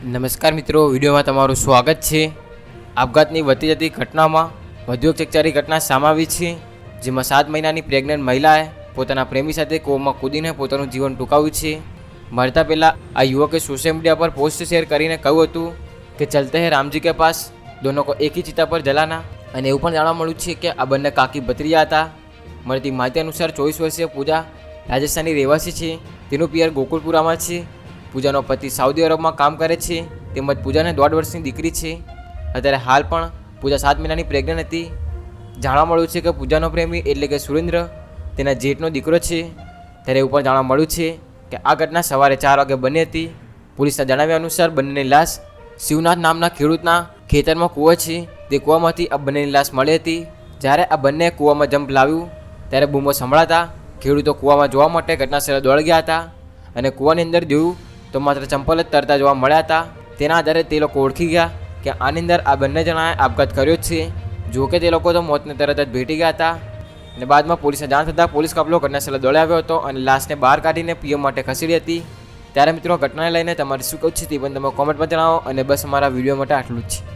નમસ્કાર મિત્રો, વિડીયોમાં તમારું સ્વાગત છે. આપઘાતની વધતી જતી ઘટનામાં વધુ એક ચકચારી ઘટના સામે આવી છે, જેમાં સાત મહિનાની પ્રેગ્નન્ટ મહિલાએ પોતાના પ્રેમી સાથે કૂવામાં કૂદીને પોતાનું જીવન ટૂંકાવ્યું છે. મરતા પહેલાં આ યુવકે સોશિયલ મીડિયા પર પોસ્ટ શેર કરીને કહ્યું હતું કે, ચલતે હે રામજી કે પાસ, દોનો કો એક ચિત્તા ચિતા પર જલાના. અને એવું પણ જાણવા મળ્યું છે કે, આ બંને કાકી ભત્રીજા હતા. મળતી માહિતી અનુસાર ચોવીસ વર્ષીય પૂજા રાજસ્થાનની રહેવાસી છે. તેનું પિયર ગોકુળપુરામાં છે. પૂજાનો પતિ સાઉદી અરબમાં કામ કરે છે, તેમજ પૂજાને દોઢ વર્ષની દીકરી છે. અત્યારે હાલ પણ પૂજા સાત મહિનાની પ્રેગ્નન્ટ હતી. જાણવા મળ્યું છે કે પૂજાનો પ્રેમી એટલે કે સુરેન્દ્ર, તેના જેઠનો દીકરો છે. ત્યારે એવું પણ જાણવા મળ્યું છે કે આ ઘટના સવારે ચાર વાગે બની હતી. પોલીસના જણાવ્યા અનુસાર બંનેની લાશ શિવનાથ નામના ખેડૂતના ખેતરમાં કૂવો છે. તે કૂવામાંથી આ બંનેની લાશ મળી હતી. જ્યારે આ બંને કૂવામાં જંપ લાવ્યું, ત્યારે બૂમો સંભળાતા ખેડૂતો કૂવામાં જોવા માટે ઘટનાસ્થળે દોડ ગયા હતા અને કૂવાની અંદર જોયું તો માત્ર ચંપલ જ તરતા જોવા મળ્યા હતા. તેના આધારે તે લોકો ઓળખી ગયા કે આની અંદર આ બંને જણાએ આપઘાત કર્યો જ છે. જો કે તે લોકો તો મોતને તરત જ ભેટી ગયા હતા. અને બાદમાં પોલીસને જાણ થતાં પોલીસ કાફલો ઘટનાસ્થળે દોડી આવ્યો હતો અને લાશને બહાર કાઢીને પીએમ માટે ખસેડી હતી. ત્યારે મિત્રો ઘટનાને લઈને તમારી શું કહું છે તે પણ તમે કોમેન્ટમાં જણાવો અને બસ અમારા વીડિયો માટે આટલું જ છે.